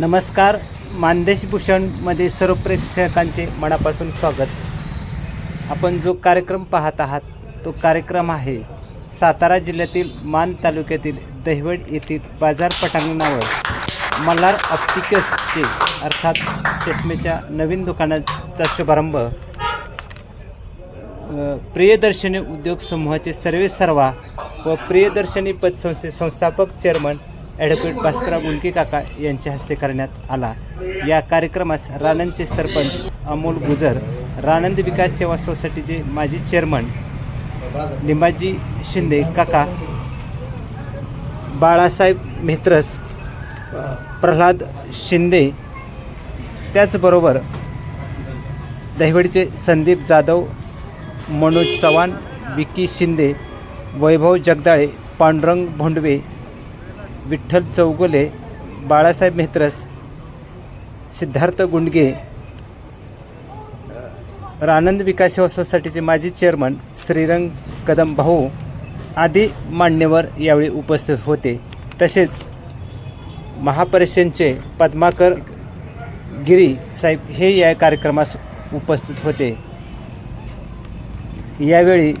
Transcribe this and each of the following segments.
नमस्कार मानदेश भूषणमध्ये सर्व प्रेक्षकांचे मनापासून स्वागत. आपण जो कार्यक्रम पाहत आहात तो कार्यक्रम आहे सातारा जिल्ह्यातील मान तालुक्यातील दहिवड येथील बाजार पटांगणावर मल्हार ऑप्टिकल्सचे अर्थात चष्मेच्या नवीन दुकानाचा शुभारंभ. प्रियदर्शनी उद्योग समूहाचे सर्वे सर्वा व प्रियदर्शनी पतसंस्थे संस्थापक चेअरमन ॲडव्होकेट भास्करराव गुंडके काका यांच्या हस्ते करण्यात आला. या कार्यक्रमास राणंदचे सरपंच अमोल गुजर राणंद विकास सेवा सोसायटीचे माजी चेअरमन निमाजी शिंदे काका बाळासाहेब मेहत्रस प्रल्हाद शिंदे त्याचबरोबर दहिवडीचे संदीप जाधव मनोज चव्हाण विकी शिंदे वैभव जगदाळे पांडुरंग भोंडवे विठ्ठल चौगुले बाळासाहेब मेहत्रस सिद्धार्थ गुंडगे रानंद विकास संस्थेसाठीचे माजी चेअरमन श्रीरंग कदम भाऊ आदी मान्यवर यावेळी उपस्थित होते. तसेच महापरिषदेचे पद्माकर गिरी साहेब हे या कार्यक्रमास उपस्थित होते. यावेळी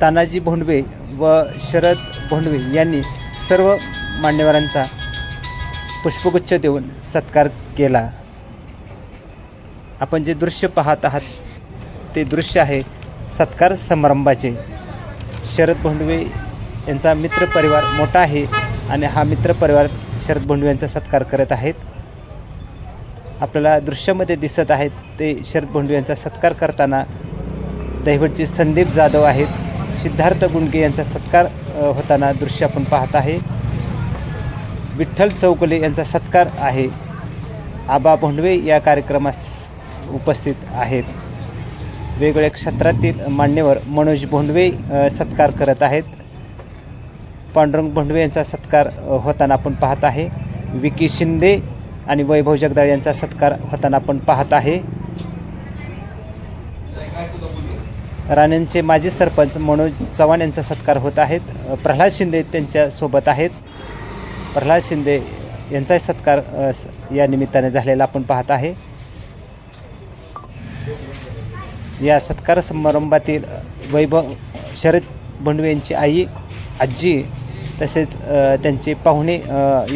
तानाजी भोंडवे व शरद भोंडवे यांनी सर्व मान्यवरांचा पुष्पगुच्छ देऊन सत्कार केला. आपण जे दृश्य पाहत आहात ते दृश्य आहे सत्कार समारंभाचे. शरद भोंडवे यांचा मित्रपरिवार मोठा आहे आणि हा मित्रपरिवार शरद भोंडवे यांचा सत्कार करत आहेत. आपल्याला दृश्यामध्ये दिसत आहेत ते शरद भोंडवे यांचा सत्कार करताना दहिवडचे संदीप जाधव आहेत. सिद्धार्थ गुंडगे यांचा सत्कार होताना दृश्य आपण पाहत आहे. विठ्ठल चौकले यांचा सत्कार आहे. आबा भोंडवे या कार्यक्रमास उपस्थित आहेत. वेगवेगळ्या क्षेत्रातील मान्यवर मनोज भोंडवे सत्कार करत आहेत. पांडुरंग भोंडवे यांचा सत्कार होताना आपण पाहत आहे. विकी शिंदे आणि वैभव जगदाळ यांचा सत्कार होताना आपण पाहत आहे. राणेंचे माजी सरपंच मनोज चव्हाण यांचा सत्कार होत आहेत. प्रल्हाद शिंदे त्यांच्यासोबत आहेत. प्रल्हाद शिंदे यांचाही सत्कार या निमित्ताने झालेला आपण पाहत आहे. या सत्कार समारंभातील वैभव शरद भोंडवे यांची आई आजी तसेच त्यांचे पाहुणे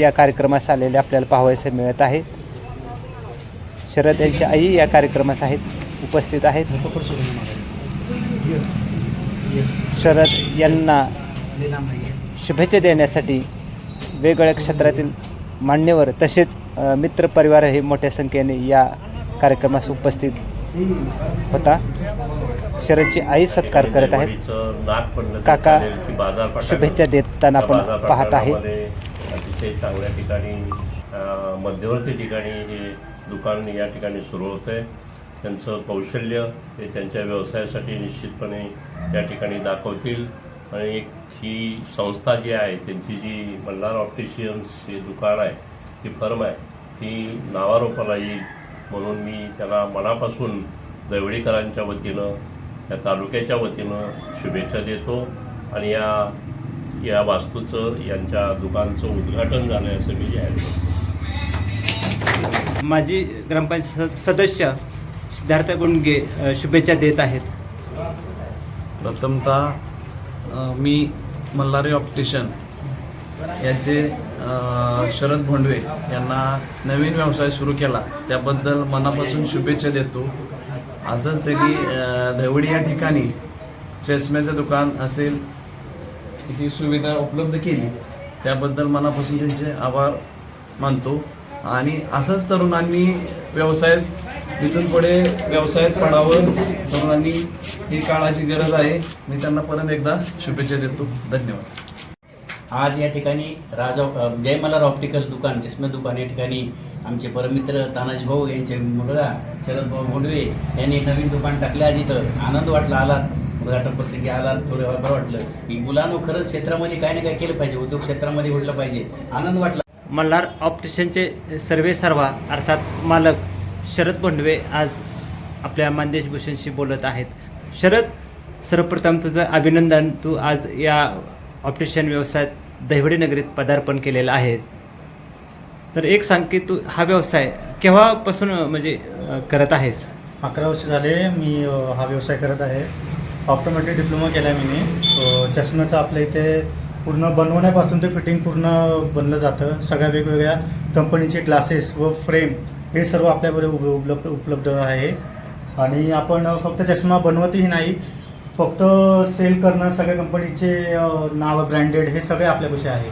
या कार्यक्रमास आलेले आपल्याला पाहावयास मिळत आहे शरद यांची आई या कार्यक्रमास आहेत उपस्थित आहेत. शरद यांना शुभेच्छा देण्यासाठी वेगवेगळ्या क्षेत्रातील मान्यवर तसेच मित्रपरिवार हे मोठ्या संख्येने या कार्यक्रमास उपस्थित होता. शरदची आई सत्कार करत आहेत. काका शुभेच्छा देताना आपण पाहत आहे. अतिशय चांगल्या ठिकाणी मध्यवर्ती ठिकाणी हे दुकान या ठिकाणी सुरू होतं आहे त्यांचं कौशल्य ते त्यांच्या व्यवसायासाठी निश्चितपणे या ठिकाणी दाखवतील. एक ही संस्था जी आहे त्यांची जी मल्हार ऑप्टिशियन्स हे दुकान आहे ही फर्म आहे ही नावारोपाला येईल म्हणून मी त्याला मनापासून दवडीकरांच्या वतीनं या तालुक्याच्या वतीनं शुभेच्छा देतो आणि या या वास्तूचं यांच्या दुकानचं उद्घाटन झालं आहे असं मी जाहीर करतो. माजी ग्रामपंचायत सदस्य सिद्धार्थ गुंडगे शुभेच्छा देत आहेत. प्रथमतः मी मल्हारी ऑप्टिशन याचे शरद भोंडवे यांना नवीन व्यवसाय सुरू केला. त्याबद्दल मनापासून शुभेच्छा देतो. असंच त्यांनी धवडी या ठिकाणी चष्म्याचं दुकान असेल ही सुविधा उपलब्ध केली. त्याबद्दल मनापासून त्यांचे आभार मानतो. आणि असंच तरुणांनी व्यवसायात इथून पुढे व्यवसायात पडावं तरुणांनी ही काळाची गरज आहे. मी त्यांना परत एकदा शुभेच्छा देतो. धन्यवाद. आज या ठिकाणी राजा अ, जय मल्हार ऑप्टिकल दुकान चष्मे दुकान या ठिकाणी आमचे परमित्र तानाजी भाऊ यांचे मुलगा शरद भाऊ गोंडवे यांनी नवीन दुकान टाकले. आज इथं आनंद वाटला आलात. उद्घाटन प्रसंगी आलात थोडं बरं वाटलं. की मुलांनो खरंच क्षेत्रामध्ये काही ना काही केलं पाहिजे. उद्योग क्षेत्रामध्ये उडलं पाहिजे. आनंद वाटला. मल्हार ऑप्टिशियनचे सर्वे सर्वा अर्थात मालक शरद भोंडवे आज आपल्या मानदेश भूषणशी बोलत आहेत. शरद सर्वप्रथम तुझं अभिनंदन. तू आज या ऑपरेशन व्यवसायात दहिवडी नगरीत पदार्पण केलेलं आहे. तर एक सांग की तू हा व्यवसाय केव्हापासून म्हणजे करत आहेस? अकरा वर्ष झाले मी हा व्यवसाय करत आहे. ऑप्टोमॅटिक डिप्लोमा केला आहे मी चष्म्याचं आपल्या इथे पूर्ण बनवण्यापासून ते फिटिंग पूर्ण बनलं जातं. सगळ्या वेगवेगळ्या कंपनीचे ग्लासेस व फ्रेम हे सर्व आपल्याकडे उप उपलब्ध उपलब्ध आहे. आणि आपण फक्त चष्मा बनवतही नाही फक्त सेल करणं सगळ्या कंपनीचे नावं ब्रँडेड हे सगळे आपल्यापाशी आहे.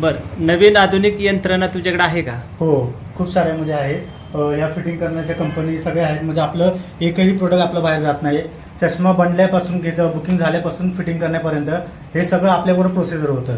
बरं. नवीन आधुनिक यंत्रणा तुझ्याकडे आहे का? हो खूप साऱ्या म्हणजे आहेत. या फिटिंग करण्याच्या कंपनी सगळ्या आहेत. म्हणजे आपलं एकही प्रोडक्ट आपलं बाहेर जात नाही. चष्मा बनल्यापासून घेतं बुकिंग झाल्यापासून फिटिंग करण्यापर्यंत हे सगळं आपल्याबरोबर प्रोसिजर होतं.